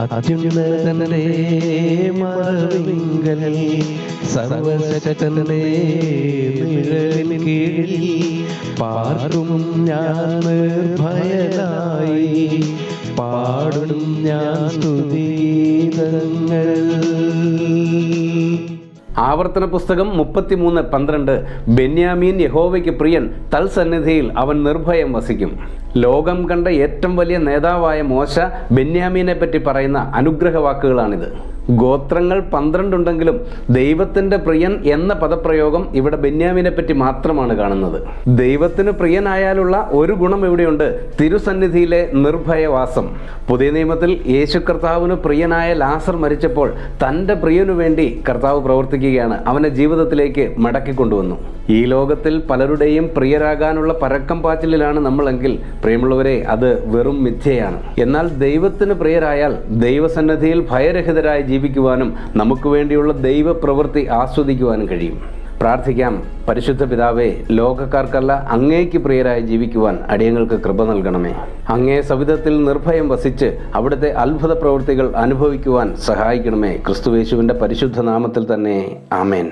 അത്യുന്നതന്റെ മറവിങ്കൽ സർവശക്തന്റെ നിഴലിൻ കീഴിൽ പാർക്കും ഞാൻ നിർഭയനായി. പാടും ഞാൻ സ്തുതിതങ്ങൾ ആവർത്തന പുസ്തകം മുപ്പത്തിമൂന്ന് പന്ത്രണ്ട് ബെന്യാമീൻ യഹോവയ്ക്ക് പ്രിയൻ തൽസന്നിധിയിൽ അവൻ നിർഭയം വസിക്കും. ലോകം കണ്ട ഏറ്റവും വലിയ നേതാവായ മോശ ബെന്യാമീനെ പറ്റി പറയുന്ന അനുഗ്രഹ വാക്കുകളാണിത് ഗോത്രങ്ങൾ പന്ത്രണ്ടുണ്ടെങ്കിലും ദൈവത്തിന്റെ പ്രിയൻ എന്ന പദപ്രയോഗം ഇവിടെ ബെന്യാമിനെ പറ്റി മാത്രമാണ് കാണുന്നത്. ദൈവത്തിന് പ്രിയനായാലുള്ള ഒരു ഗുണം ഇവിടെയുണ്ട് തിരുസന്നിധിയിലെ നിർഭയവാസം. പുതിയ നിയമത്തിൽ യേശു കർത്താവിന് പ്രിയനായ ലാസർ മരിച്ചപ്പോൾ തന്റെ പ്രിയനു വേണ്ടി കർത്താവ് പ്രവർത്തിക്കുകയാണ്. അവനെ ജീവിതത്തിലേക്ക് മടക്കിക്കൊണ്ടുവന്നു ഈ ലോകത്തിൽ പലരുടെയും പ്രിയരാകാനുള്ള പരക്കം പാച്ചിലാണ് നമ്മളെങ്കിൽ പ്രിയമുള്ളവരെ അത് വെറും മിഥ്യയാണ്. എന്നാൽ ദൈവത്തിന് പ്രിയരായാൽ ദൈവസന്നദ്ധിയിൽ ഭയരഹിതരായി ജീവിക്കുവാനും നമുക്ക് വേണ്ടിയുള്ള ദൈവപ്രവൃത്തി ആസ്വദിക്കുവാനും കഴിയും. പ്രാർത്ഥിക്കാം പരിശുദ്ധ പിതാവേ ലോകക്കാർക്കല്ല അങ്ങേക്ക് പ്രിയരായി ജീവിക്കുവാൻ അടിയങ്ങൾക്ക് കൃപ നൽകണമേ. അങ്ങേ സവിധത്തിൽ നിർഭയം വസിച്ച് അവിടുത്തെ അത്ഭുത പ്രവൃത്തികൾ അനുഭവിക്കുവാൻ സഹായിക്കണമേ. ക്രിസ്തുവേശുവിന്റെ പരിശുദ്ധ നാമത്തിൽ തന്നെ. ആമേൻ.